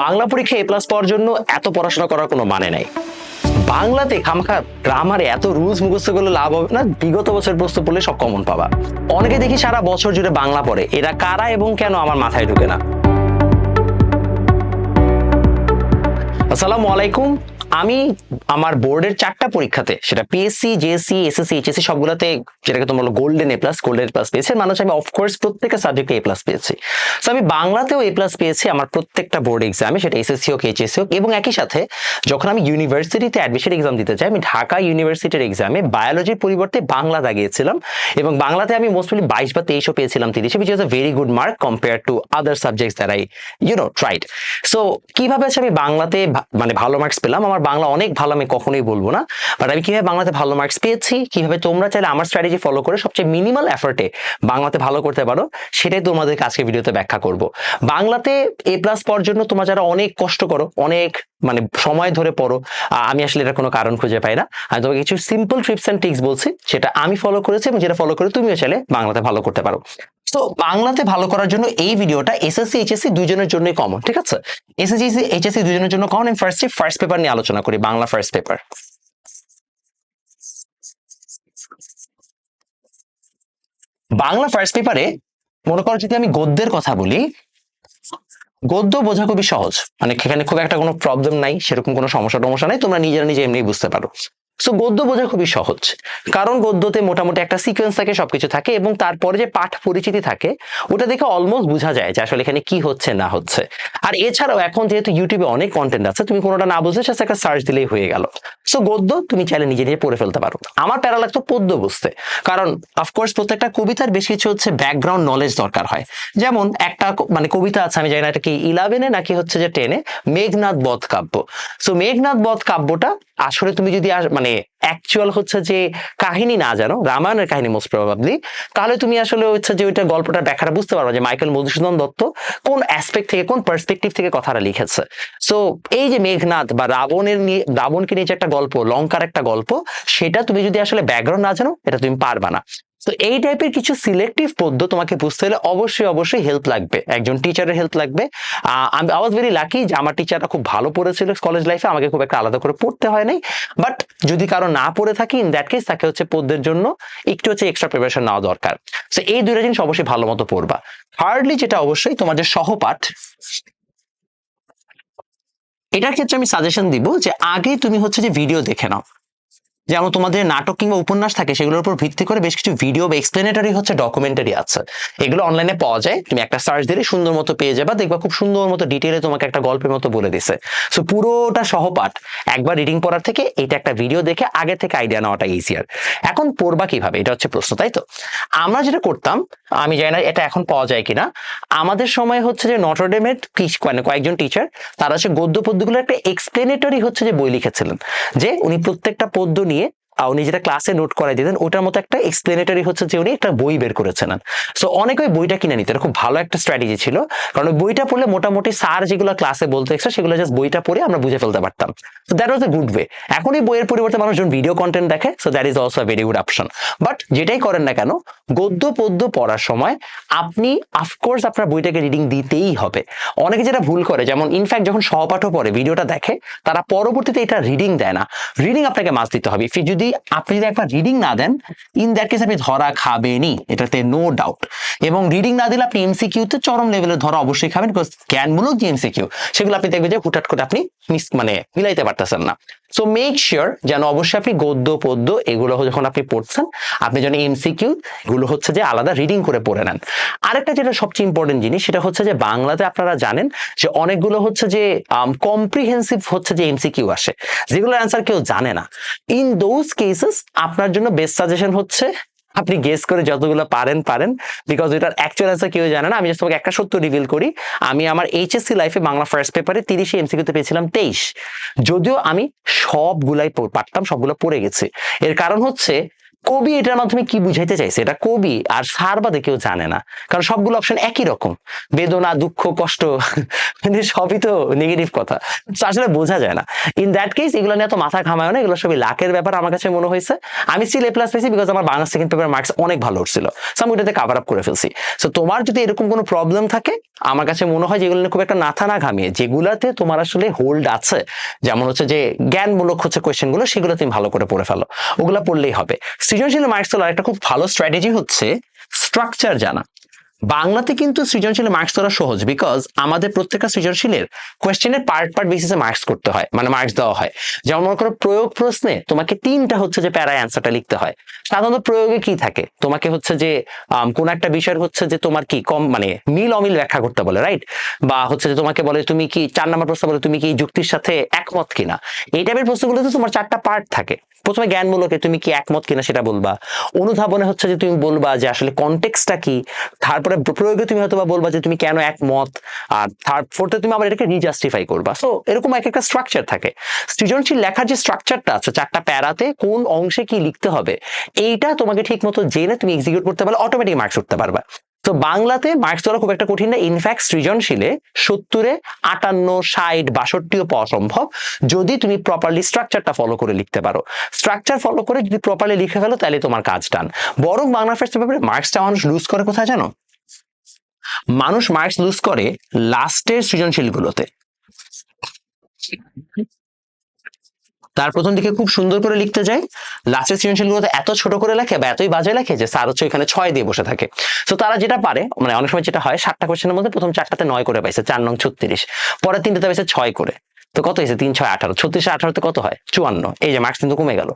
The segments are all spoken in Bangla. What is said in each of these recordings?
বাংলা পরীক্ষা এ প্লাস পাওয়ার জন্য এত পড়াশোনা করার কোনো মানে নাই। বাংলাতে খামখা গ্রামারে এত রুলস মুখস্থ করলে লাভ হবে না, বিগত বছর প্রশ্ন পড়লে সব কমন পাবা। অনেকে দেখি সারা বছর জুড়ে বাংলা পড়ে, এরা কারা এবং কেন আমার মাথায় ঢুকে না? আসসালামু আলাইকুম আমি আমার বোর্ডের চারটা পরীক্ষাতে, সেটা পিএসসি জেএসসি এসএসসি এইচএসসি সবগুলোতে যেটাকে তোমরা golden A plus golden plus পেয়েছি। মানুষ আমি অফকোর্স প্রত্যেকটা সাবজেক্টে এ প্লাস পেয়েছি। তো আমি বাংলাতেও এ প্লাস পেয়েছি আমার প্রত্যেকটা বোর্ড এক্সামে সেটা এসএসসি হোক এইচএসসি হোক। এবং একই সাথে যখন আমি ইউনিভার্সিটিতে অ্যাডমিশন এক্সাম দিতে চাই আমি ঢাকা ইউনিভার্সিটির এক্সামে বায়োলজির পরিবর্তে বাংলা দাগিয়েছিলাম। এবং বাংলাতে আমি মোস্টলি বাইশ বা তেইশও পেয়েছিলাম তিরিশে which is a very good mark compare to other subjects that I you know tried so কীভাবে আছে আমি বাংলাতে মানে ভালো মার্কস পেলাম? আমার বাংলা অনেক ভালো আমি কখনোই বলব না। বাট আমি কীভাবে বাংলাতে ভালো মার্কস পেয়েছি, কীভাবে তোমরা চাইলে আমার স্ট্র্যাটেজি ফলো করে সবচেয়ে মিনিমাল এফর্টে বাংলাতে ভালো করতে পারো, সেটাই তোমাদেরকে আজকে ভিডিওতে ব্যাখ্যা করব। বাংলাতে এ প্লাস পাওয়ার জন্য তোমরা যারা অনেক কষ্ট করো, অনেক মানে সময় ধরে পড়ো আমি আসলে এটা কোনো কারণ খুঁজে পাই না। আমি তোমাকে কিছু সিম্পল ট্রিপস অ্যান্ড ট্রিক্স বলছি সেটা আমি ফলো করেছি এবং যেটা ফলো করে তুমিও চাইলে বাংলাতে ভালো করতে পারো। তো বাংলাতে ভালো করার জন্য এই ভিডিওটা এসএসসি এইচএসসি দুইজনের জন্যই কমন ঠিক আছে? এসএসসি এইচএসসি দুইজনের জন্য কমন আমি ফার্স্টে ফার্স্ট পেপার নিয়ে আলোচনা করি, Bangla first paper Bangla first পেপারে মনে করো যদি আমি গদ্যের কথা বলি, গদ্য বোঝা খুবই সহজ। মানে এখানে খুব একটা কোনো প্রবলেম নাই, সেরকম কোনো সমস্যা টমস্যা নাই, তোমরা নিজেরা নিজে এমনি বুঝতে পারো। সো গদ্য বোঝা খুবই সহজ। কারণ গদ্যতে মোটামুটি একটা সিকোয়েন্স থাকে, সবকিছু থাকে এবং তারপরে যে পাঠ পরিচিতি থাকে, ওটা দেখে অলমোস্ট বোঝা যায় যে আসলে এখানে কি হচ্ছে, না হচ্ছে। আর এছাড়াও এখন যেহেতু ইউটিউবে অনেক কন্টেন্ট আছে, তুমি কোনোটা না বুঝলে সেটা একটা সার্চ দিলেই হয়ে গেল। সো গদ্য তুমি চাইলে নিজে নিজে পড়ে ফেলতে পারো। আমার প্যারা লাগতো পদ্য বুঝতে। কারণ অফকোর্স প্রত্যেকটা কবিতার বেশ কিছু হচ্ছে ব্যাকগ্রাউন্ড নলেজ দরকার হয়। যেমন, একটা মানে কবিতা আছে, আমি জানি না এটা কি ইলেভেনে নাকি হচ্ছে যে টেনে মেঘনাথ বধ কাব্য। সো মেঘনাথ বধ কাব্যটা আসলে তুমি যদি মানে অ্যাকচুয়াল হচ্ছে যে কাহিনী না জানো, রামায়ণের কাহিনী মোস্ট প্রবাবলি তাহলে তুমি আসলে হচ্ছে যে ওইটা গল্পটা ব্যাখ্যাটা বুঝতে পারো যে মাইকেল মধুসূদন দত্ত কোন অ্যাসপেক্ট থেকে, কোন পার্সপেক্টিভ থেকে কথাটা লিখেছে। সো এই যে মেঘনাথ বা রাবণের নিয়ে, রাবণকে নিয়ে যে একটা গল্প, লঙ্কার একটা গল্প, সেটা তুমি যদি আসলে ব্যাকগ্রাউন্ড না জানো, এটা তুমি পারবা না। তো এই টাইপের কিছু সিলেক্টিভ পদ্য তোমাকে বুঝতে হলে অবশ্যই অবশ্যই হেল্প লাগবে। একজন টিচারের হেল্প লাগবে। আমি আই ওয়াজ ভেরি লাকি যে আমার টিচারটা খুব ভালো পড়েছিল কলেজ লাইফে আমাকে খুব একটা আলাদা করে পড়তে হয় নাই। বাট যদি কারও না পড়ে থাকি ইন দ্যাট কেস তাকে হচ্ছে পদ্যের জন্য একটু হচ্ছে এক্সট্রা প্রিপারেশন নেওয়া দরকার। তো এই দুইটা জিনিস অবশ্যই ভালো মতো পড়বা। হার্ডলি যেটা অবশ্যই তোমার যে সহপাঠ, এটার ক্ষেত্রে আমি সাজেশন দিব যে আগে তুমি হচ্ছে যে ভিডিও দেখে নাও। যেমন তোমাদের নাটক কিংবা উপন্যাস থাকে, সেগুলোর উপর ভিত্তি করে বেশ কিছু ভিডিও বা এক্সপ্লেনেটারি হচ্ছে ডকুমেন্টারি আছে। এগুলো অনলাইনে পাওয়া যায়। তুমি একটা সার্চ দিলে সুন্দর মতো পেয়ে যাবা, দেখবা খুব সুন্দর মতো ডিটেলে তোমাকে একটা গল্পের মতো বলে দিছে। সো পুরোটা সহপাঠ একবার রিডিং পড়ার থেকে এটা একটা ভিডিও দেখে আগে থেকে আইডিয়া নেওয়াটা ইজিয়ার এখন পড়বা কীভাবে? এটা হচ্ছে প্রশ্ন, তাই তো? আমরা যেটা করতাম, আমি জানি না এটা এখন পাওয়া যায় কিনা, আমাদের সময় হচ্ছে যে নটরডেমের মানে কয়েকজন টিচার তারা হচ্ছে গদ্য পদ্যগুলো একটা এক্সপ্লেনেটরি হচ্ছে যে বই লিখেছিলেন। যে উনি প্রত্যেকটা পদ্য নিয়ে উনি যেটা ক্লাসে নোট করাই দিতেন, ওটার মতো একটা এক্সপ্লেনেটরি হচ্ছে যে উনি একটা বই বের করেছিলেন সো অনেকে ওই বইটা কিনে নিতেন, খুব ভালো একটা স্ট্র্যাটেজি ছিল। কারণ ওই বইটা পড়লে মোটামুটি স্যার যেগুলো ক্লাসে বলতে এসে সেগুলো জাস্ট বইটা পড়ে আমরা বুঝে ফেলতে পারতাম। তো that was a good way এখন এই বইয়ের পরিবর্তে মানুষজন ভিডিও কন্টেন্ট দেখে so that is also very good option but যেটাই করেন না কেন, গদ্য, পদ্য পড়ার সময় আপনি অফকোর্স আপনার বইটাকে রিডিং দিতেই হবে। অনেকে যেটা ভুল করে, যেমন ইনফ্যাক্ট যখন সহপাঠও পড়ে ভিডিওটা দেখে, তারা পরবর্তীতে এটা রিডিং দেয় না। রিডিং আপনাকে মাস দিতে হবে। If you যদি আপনি যদি একবার রিডিং না দেন ইন দ্যাট কেস আপনি ধরা খাবেনই, এটাতে নো ডাউট এবং রিডিং না দিলে আপনি এমসিকিউতে চরম লেভেলে ধরা অবশ্যই খাবেন বিকজ জ্ঞানমূলক যে এমসিকিউ সেগুলো আপনি দেখবেন যে হুটহাট করে আপনি মিস মানে মিলাইতে পারতেছেন না। সো মেক শিওর যেন অবশ্যই আপনি গদ্য, পদ্য এগুলো যখন আপনি পড়ছেন, আপনি যেন এমসিকিউ গুলো হচ্ছে যে আলাদা রিডিং করে পড়ে নেন। আরেকটা যেটা সবচেয়ে ইম্পর্টেন্ট জিনিস, সেটা হচ্ছে যে বাংলাতে আপনারা জানেন যে অনেকগুলো হচ্ছে যে কম্প্রিহেন্সিভ হচ্ছে যে এমসিকিউ আসে। যেগুলোর অ্যান্সার কেউ জানে না। ইন দোজ কেসেস আপনার জন্য বেস্ট সাজেশন হচ্ছে, আপনি গেস করে যতগুলো পারেন পারেন বিকজ এটার অ্যাকচুয়াল অ্যান্সার কেউ জানে না, আমি just তোমাকে একটা সত্য রিভিল করি। আমি আমার এইচএসসি লাইফে বাংলা ফার্স্ট পেপারে তিরিশে এমসিকিউতে পেয়েছিলাম তেইশ। যদিও আমি সবগুলাই পারতাম, সবগুলো পড়ে গেছে। এর কারণ হচ্ছে কবি এটার মাধ্যমে কি বুঝাইতে চাইছে? এটা কবি আর সার বাদে কেউ জানে না। কারণ সবগুলো অপশন একই রকম। বেদনা, দুঃখ, কষ্ট মানে সবই তো নেগেটিভ কথা। আসলে বোঝা যায় না। ইন দ্যাট কেস এগুলো নিয়ে তো মাথা ঘামায় না, এগুলো সবই লাকের ব্যাপার আমার কাছে মনে হয়েছে। আমি স্টিল এ প্লাস পেয়েছি বিকজ আমার বাংলা সেকেন্ড পেপার মার্কস অনেক ভালো উঠছিল। সো আমি ওটাতে কাভার আপ করে ফেলছি। সো তোমার যদি এরকম কোনো প্রবলেম থাকে, আমার কাছে মনে হয় যেগুলো নিয়ে খুব একটা নাথা না ঘামিয়ে, যেগুলাতে তোমার আসলে হোল্ড আছে, যেমন হচ্ছে যে জ্ঞানমূলক হচ্ছে কোয়েশ্চেনগুলো, সেগুলো তুমি ভালো করে পড়ে ফেলো। ওগুলো পড়লেই হবে। সৃজনশীল মার্কস একটা খুব ভালো স্ট্র্যাটেজি হচ্ছে স্ট্রাকচার জানা। বাংলাতে কিন্তু সৃজনশীল মার্কস তোলা সহজ বিকজ আমাদের প্রত্যেকটা সৃজনশীলের কোয়েশ্চেনের পার্ট পার্ট বেসিসে মার্কস করতে হয় মানে মার্কস দেওয়া হয়। যেমন মনে করো প্রয়োগ প্রশ্নে তোমাকে তিনটা হচ্ছে যে প্যারায় অ্যান্সারটা লিখতে হয়। সাধারণত প্রয়োগে কি থাকে? তোমাকে হচ্ছে যে কোন একটা বিষয়ের হচ্ছে যে তোমার কি কম মানে মিল অমিল ব্যাখ্যা করতে বলে রাইট বা হচ্ছে যে তোমাকে বলে তুমি কি, চার নম্বর প্রশ্ন বলে তুমি কি যুক্তির সাথে একমত কিনা? এই টাইপের প্রশ্নগুলোতে তোমার চারটা পার্ট থাকে। প্রথমে জ্ঞানমূলকে তুমি কি একমত কিনা সেটা বলবা। অনুধাবনে হচ্ছে যে তুমি বলবা যে আসলে কনটেক্সটটা কি? তারপরে প্রয়োগে তুমি হয়তো বা বলবা যে তুমি কেন একমত? আর থার্ড ফোর্থে তুমি আবার এটাকে রিজাস্টিফাই করবা। সো এরকম এক একটা স্ট্রাকচার থাকে। সৃজনশীল লেখার যে স্ট্রাকচারটা আছে, চারটা প্যারাতে কোন অংশে কি লিখতে হবে, এইটা তোমাকে ঠিক মতো জেনে তুমি এক্সিকিউট করতে পারলে অটোমেটিক মার্কস উঠতে পারবা। তো বাংলাতে মার্কস তোলা খুব একটা কঠিন না। ইনফ্যাক্ট সৃজনশীলে সত্তরে, আটান্ন, ষাট, বাষট্টিও পাওয়া সম্ভব যদি তুমি প্রপারলি স্ট্রাকচারটা ফলো করে লিখতে পারো। স্ট্রাকচার ফলো করে যদি প্রপারলি লিখে ফেলো, তাহলে তোমার কাজ ডান বরং বাংলা ফার্স্ট পেপারে মার্কসটা মানুষ লুজ করে কোথায় জানো? মানুষ মার্কস লুজ করে লাস্টের সৃজনশীল গুলোতে তার প্রথম দিকে খুব সুন্দর করে লিখতে যায়, লাস্টের সৃজনশীল গুলোতে এত ছোট করে লেখে বা এতই বাজে লেখে যে স্যার হচ্ছে এখানে ছয় দিয়ে বসে থাকে। তো তারা যেটা পারে মানে অনেক সময় যেটা হয়, সাতটা কোশ্চেনের মধ্যে প্রথম চারটাতে নয় করে পাইছে, চার নং ছত্রিশ, পরের তিনটাতে পাইছে ছয় করে। তো কত হয়েছে? তিন, ছয়, আঠারো। ছত্রিশ, আঠারোতে কত হয়? চুয়ান্ন। এই যে মার্কস কিন্তু কমে গেল।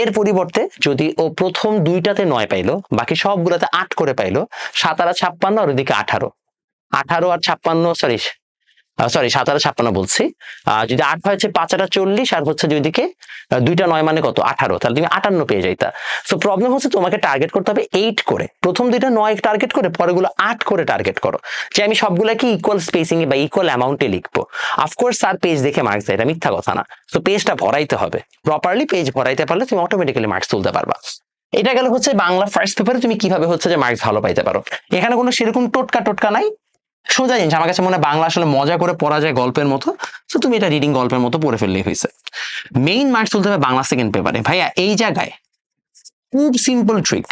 এর পরিবর্তে যদি ও প্রথম দুইটাতে নয় পাইলো, বাকি সবগুলোতে আট করে পাইলো সাতারা ছাপ্পান্ন আর ওইদিকে আঠারো। আঠারো আর ছাপ্পান্ন সরি সরি সাতারা ছাপ্পান্ন বলছি। যদি আট হয়েছে পাঁচ আটা চল্লিশ, আর হচ্ছে ওইদিকে দুইটা নয় মানে কত? আঠারো। তাহলে তুমি আটান্ন পেয়ে যাইতা সো প্রবলেম হচ্ছে তোমাকে টার্গেট করতে হবে এইট করে। প্রথম দুইটা নয় টার্গেট করে পরেগুলো আট করে টার্গেট করো। যে আমি সবগুলোকে ইকুয়াল স্পেসিং বা ইকুয়াল অ্যামাউন্টে লিখব? অফকোর্স স্যার পেজ দেখে মার্কস দেয়, এটা মিথ্যা কথা না। তো পেজটা ভরাইতে হবে। প্রপারলি পেজ ভরাইতে পারলে তুমি অটোমেটিক্যালি মার্কস তুলতে পারবা। এটা গেল হচ্ছে বাংলা ফার্স্ট পেপারে তুমি কীভাবে হচ্ছে যে মার্কস ভালো পাইতে পারো। এখানে কোনো সেরকম টোটকা টোটকা নাই। সোজা জিনিস, আমার কাছে মনে বাংলা আসলে মজা করে পড়া যায় গল্পের মতো। তো তুমি এটা রিডিং গল্পের মতো পড়ে ফেললেই হয়েছে। মেইন মার্কস তুলতে হবে বাংলা সেকেন্ড পেপারে ভাইয়া, এই জায়গায় খুব সিম্পল ট্রিক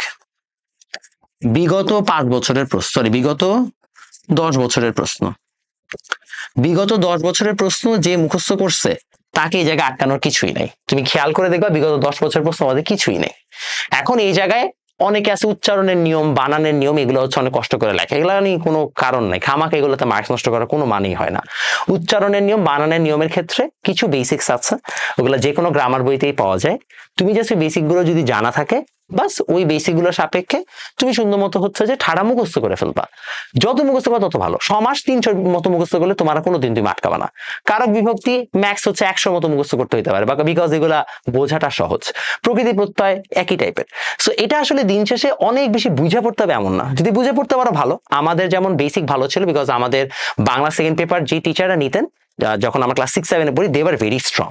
বিগত পাঁচ বছরের প্রশ্ন সরি বিগত দশ বছরের প্রশ্ন। বিগত দশ বছরের প্রশ্ন যে মুখস্থ করছে, তাকে এই জায়গায় আটকানোর কিছুই নাই। তুমি খেয়াল করে দেখবা বিগত দশ বছরের প্রশ্ন আমাদের কিছুই নেই। এখন এই জায়গায় অনেকে আছে উচ্চারণের নিয়ম, বানানের নিয়ম, এগুলো হচ্ছে অনেক কষ্ট করে লেখে। এগুলো নিয়ে কোনো কারণ নাই। খামাকে এগুলোতে মার্কস নষ্ট করার কোনো মানেই হয় না। উচ্চারণের নিয়ম, বানানের নিয়মের ক্ষেত্রে কিছু বেসিক্স আছে। ওগুলো যে কোনো গ্রামার বইতেই পাওয়া যায়। তুমি যে বেসিকগুলো বেসিকগুলো যদি জানা থাকে বাস ওই বেসিকগুলোর সাপেক্ষে তুমি সুন্দর মতো হচ্ছে যে ঠাড়া মুখস্থ করে ফেলবা। যত মুখস্থ করো তত ভালো। সমাস তিনশো মতো মুখস্থ করলে তোমার কোনো দিন তুমি আটকাবা না। কারক বিভক্তি ম্যাক্স হচ্ছে একশো মতো মুখস্থ করতে হইতে পারে, বা বিকজ এগুলা বোঝাটা সহজ। প্রকৃতি প্রত্যয় একই টাইপের সো এটা আসলে দিন শেষে অনেক বেশি বুঝে পড়তে হবে এমন না। যদি বুঝে পড়তে পারো, ভালো। আমাদের যেমন বেসিক ভালো ছিল বিকজ আমাদের বাংলা সেকেন্ড পেপার যে টিচাররা নিতেন যখন আমরা ক্লাস সিক্স সেভেনে পড়ি দেবার ভেরি স্ট্রং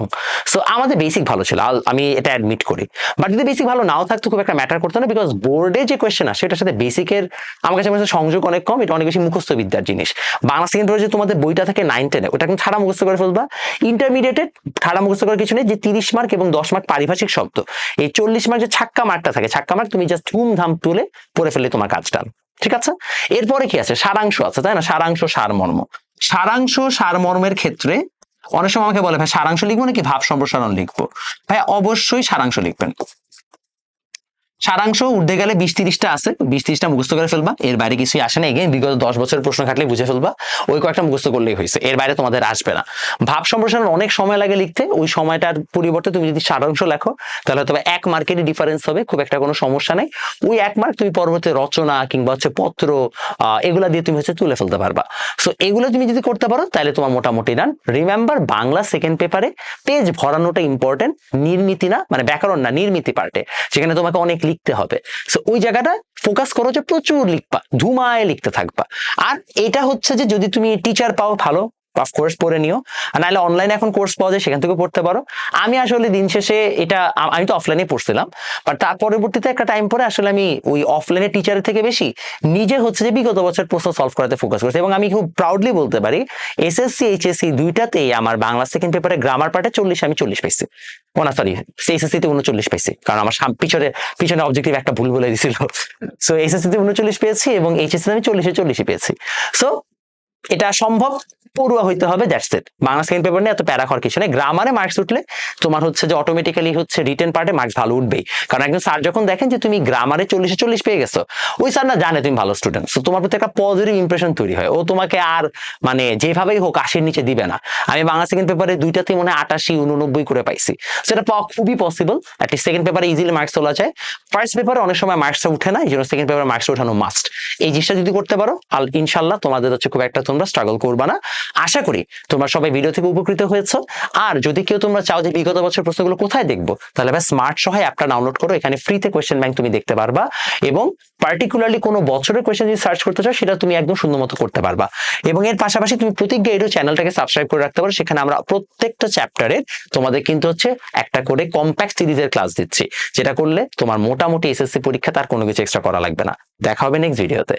সো আমাদের বেসিক ভালো ছিল আমি এটা অ্যাডমিট করি। বাট যদি বেসিক ভালো নাও থাকতো, খুব একটা ম্যাটার করতো না বিকজ বোর্ডে যে কোয়েশ্চেন আসে সেটার সাথে বেসিকের আমার কাছে মনে সংযোগ অনেক কম, এটা অনেক বেশি মুখস্থ বিদ্যার জিনিস। বাংলা সেকেন্ড যে তোমাদের বইটা থাকে নাইন টেনে ওটা কিন্তু ঠাড়া মুখস্থ করে ফেলবা। ইন্টারমিডিয়েটেড ঠাড়া মুখস্থ করার কিছু নেই, যে তিরিশ মার্ক এবং দশ মার্ক পারিভাষিক শব্দ। এই চল্লিশ মার্ক যে ছাক্কা মার্কটা থাকে, ছাক্কা মার্ক তুমি জাস্ট ধুমধাম তুলে পড়ে ফেললে তোমার কাজটা। ঠিক আছে? এরপরে কি আছে? সারাংশ আছে, তাই না? সারাংশ, সারমর্ম। সারাংশ সারমর্মের ক্ষেত্রে অনেক সময় আমাকে বলে, ভাই, সারাংশ লিখব নাকি ভাব সম্প্রসারণ লিখব? ভাই, অবশ্যই সারাংশ লিখবেন। সারাংশ উঠতে গেলে বিশ তিরিশটা আছে, বিশ তিরিশটা মুখস্থ করে ফেলবা। এর বাইরে কিছুই আসে না এগেন বিগত দশ বছরের প্রশ্ন খাটলে বুঝে ফেলবা। ওই কয়েকটা মুখস্থ করলেই হয়েছে, এর বাইরে তোমাদের আসবে না। ভাব সম্প্রসারণ অনেক সময় লাগে লিখতে, ওই সময়টার পরিবর্তে তুমি যদি সারাংশ লেখো, তাহলে হয়তো এক মার্কেরই ডিফারেন্স হবে, খুব একটা কোনো সমস্যা নেই। ওই এক মার্ক তুমি পরবর্তী রচনা কিংবা হচ্ছে পত্র এগুলা দিয়ে তুমি হচ্ছে তুলে ফেলতে পারবা। সো এগুলো তুমি যদি করতে পারো, তাহলে তোমার মোটামুটি রান রিমেম্বার বাংলা সেকেন্ড পেপারে পেজ ভরানোটা ইম্পর্টেন্ট নির্মিতি না মানে ব্যাকরণ না, নির্মিতি পার্টে সেখানে তোমাকে অনেক লিখতে হবে। সো ওই জায়গাটা ফোকাস করো যে প্রচুর লিখবা, ধুমায় লিখতে থাকবা। আর এটা হচ্ছে যে যদি তুমি টিচার পাও, ভালো। কোর্স পড়ে নিও। আর নাহলে অনলাইনে এখন কোর্স পাওয়া যায়, সেখান থেকে পড়তে পারো। আমি আসলে দিন শেষে এটা আমি তো অফলাইনে পড়ছিলাম। বাট তার পরবর্তীতে একটা টাইম পরে আসলে আমি ওই অফলাইনে টিচারের থেকে বেশি নিজে হচ্ছে যে বিগত বছর প্রশ্ন সলভ করাতে ফোকাস করছি। এবং আমি খুব প্রাউডলি বলতে পারি এসএসসি এইচএসসি দুইটাতেই আমার বাংলা সেকেন্ড পেপারে গ্রামার পার্টে চল্লিশ, আমি চল্লিশ পাইছি। ও না সরি তে উনচল্লিশ পাইছি। কারণ আমার পিছনে পিছনে অবজেক্টিভ একটা ভুল বলে দিছিল। সো তে উনচল্লিশ পেয়েছি এবং এইচএসসি আমি চল্লিশে চল্লিশে পেয়েছি। সো এটা সম্ভব পড়ুয়া হইতে হবে that's it Bangla second paper নিয়ে এত প্যারা খাওয়ার কিছু নেই। গ্রামারে মার্কস উঠলে তোমার হচ্ছে যে অটোমেটিক্যালি হচ্ছে রিটেন পার্টে মার্কস ভালো উঠবেই। কারণ একজন স্যার যখন দেখেন যে তুমি গ্রামারে চল্লিশে চল্লিশ পেয়ে গেছো, ওই স্যার না জানে তুমি ভালো স্টুডেন্ট তো তোমার প্রতি একটা পজিটিভ ইমপ্রেশন তৈরি হয়। ও তোমাকে আর মানে যেভাবেই হোক আশির নিচে দিবে না। আমি বাংলা সেকেন্ড পেপারে দুইটাতে মনে হয় আটাশি, উননব্বই করে পাইছি। সেটা পাওয়া খুবই পসিবল অ্যাটলিস্ট সেকেন্ড পেপারে ইজিলি মার্কস তোলা যায়। ফার্স্ট পেপারে অনেক সময় মার্কসটা উঠে না, এই জন্য সেকেন্ড পেপারে মার্কস ওঠানো মাস্ট এই জিনিসটা যদি করতে পারো, আল ইনশাল্লাহ তোমাদের হচ্ছে খুব একটা তোমরা স্ট্রাগল করবা না। আশা করি তোমরা সবাই ভিডিও থেকে উপকৃত হয়েছো। আর যদি কেউ তোমরা চাও যে বিগত বছর প্রশ্নগুলো কোথায় দেখব, তাহলে ভাই স্মার্ট সহায় অ্যাপটা ডাউনলোড করো। এখানে ফ্রিতে কোয়েশ্চেন ব্যাংক তুমি দেখতে পারবা এবং পার্টিকুলারলি কোনো বছরের কোয়েশ্চেন যদি সার্চ করতে চাও, সেটা তুমি একদম সুন্দর মতো করতে পারবা। এবং এর পাশাপাশি তুমি প্রতিজ্ঞা এডু চ্যানেলটাকে সাবস্ক্রাইব করে রাখতে পারো। সেখানে আমরা প্রত্যেকটা চ্যাপ্টারে তোমাদের কিন্তু হচ্ছে একটা করে কম্প্যাক্ট সিরিজের ক্লাস দিচ্ছি। যেটা করলে তোমার মোটামুটি এসএসসি পরীক্ষা তার কোনো কিছু এক্সট্রা করা লাগবে না। দেখা হবে নেক্সট ভিডিওতে